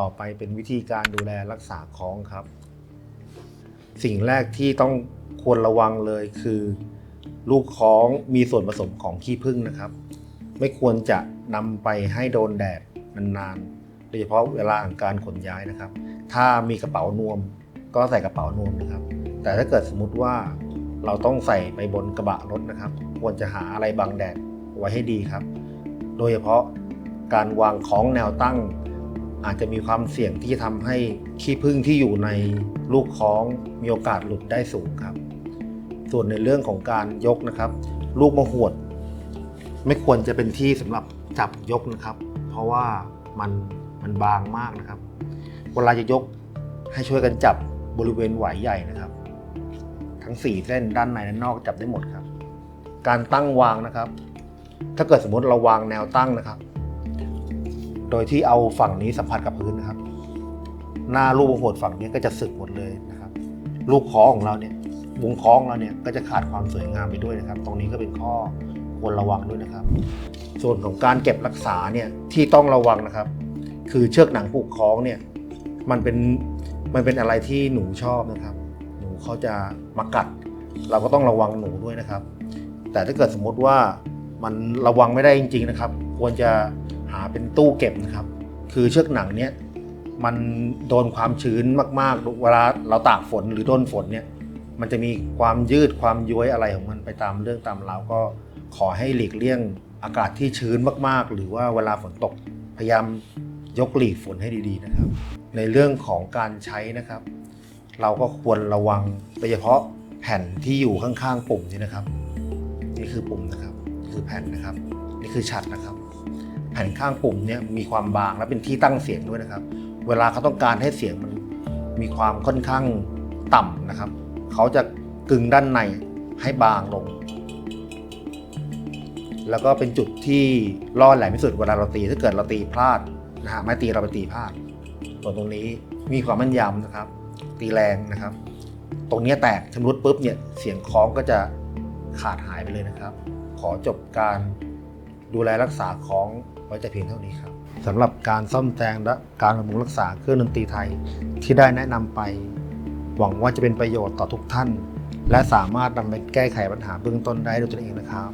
่อไปเป็นวิธีการดูแลรักษาคล้องครับ สิ่งแรกที่ต้องควรระวังเลยคือ ลูกคล้องมีส่วนผสมของขี้ผึ้งนะครับ ไม่ควรจะนำไปให้โดนแดดนานๆโดยเฉพาะเวลาของการขนย้ายนะครับ ถ้ามีกระเป๋านวมก็ใส่กระเป๋านวมนะครับ แต่ถ้าเกิดสมมติว่าเราต้องใส่ไปบนกระบะรถนะครับ ควรจะหาอะไรบังแดดไว้ให้ดีครับ โดยเฉพาะการวางคล้องแนวตั้ง อาจจะมีความเสี่ยงที่จะทำให้ขี้ผึ้งที่อยู่ในลูกคล้องมีโอกาสหลุดได้สูงครับ ส่วนในเรื่องของการยกนะครับ ลูกมะหวด ไม่ควรจะเป็นที่สำหรับจับยกนะครับ เพราะว่ามันมันบางมากนะครับ เวลาจะยกให้ช่วยกันจับบริเวณไหวใหญ่นะครับ ทั้ง 4 เส้นด้านในและนอกจับได้หมดครับ การตั้งวางนะครับ ถ้าเกิดสมมติเราวางแนวตั้งนะครับ โดยที่เอาฝั่งนี้สัมผัสกับพื้นนะครับ หน้าลูกวงโหดฝั่งนี้ก็จะสึกหมดเลยนะครับ ลูกคอของเราเนี่ยวงคล้องเราเนี่ยก็จะขาดความสวยงามไปด้วยนะครับ ตรงนี้ก็เป็นข้อควรระวังด้วยนะครับ ส่วนของการเก็บรักษาเนี่ยที่ต้องระวังนะครับ คือเชือกหนังผูกคล้องเนี่ยมันเป็นมันเป็นอะไรที่หนูชอบนะครับ หนูเขาจะมากัด เราก็ต้องระวังหนูด้วยนะครับ แต่ถ้าเกิดสมมติว่ามันระวังไม่ได้จริง ๆนะครับ ควรจะาเป็นตู้เก็บนะครับ คือเชือกหนังเนี่ยมันโดนความชื้นมากๆ เวลาเราตากฝนหรือโดนฝนเนี่ยมันจะมีความยืดความย้วยอะไรของมันไปตามเรื่องตามราวก็ขอให้หลีกเลี่ยงอากาศที่ชื้นมากๆ หรือว่าเวลาฝนตกพยายามยกหลีกฝนให้ดีๆนะครับ ในเรื่องของการใช้นะครับ เราก็ควรระวังโดยเฉพาะแผ่นที่อยู่ข้างๆปุ่มนี่นะครับ นี่คือปุ่มนะครับนี่คือแผ่นนะครับ นี่คือฉัดนะครับ ผ่นข้างปุ่มเนี่ยมีความบางและเป็นที่ตั้งเสียงด้วยนะครับ เวลาเขาต้องการให้เสียงมันมีความค่อนข้างต่ำนะครับ เขาจะกึงด้านในให้บางลง แล้วก็เป็นจุดที่ล่อแหลมที่สุดเวลาเราตีถ้าเกิดเราตีพลาดนะฮะไม้ตีเราไปตีพลาดส่วนตรงนี้มีความแม่นยำนะครับ ตีแรงนะครับ ตรงนี้แตกชำรุดปุ๊บเนี่ยเสียงคล้องก็จะขาดหายไปเลยนะครับ ขอจบการ ดูแลรักษาของไว้แต่เพียงเท่านี้ครับสำหรับการซ่อมแซมและการบำรุงรักษาเครื่องดนตรีไทยที่ได้แนะนำไป หวังว่าจะเป็นประโยชน์ต่อทุกท่าน และสามารถนำไปแก้ไขปัญหาเบื้องต้นได้ด้วยตนเองนะครับ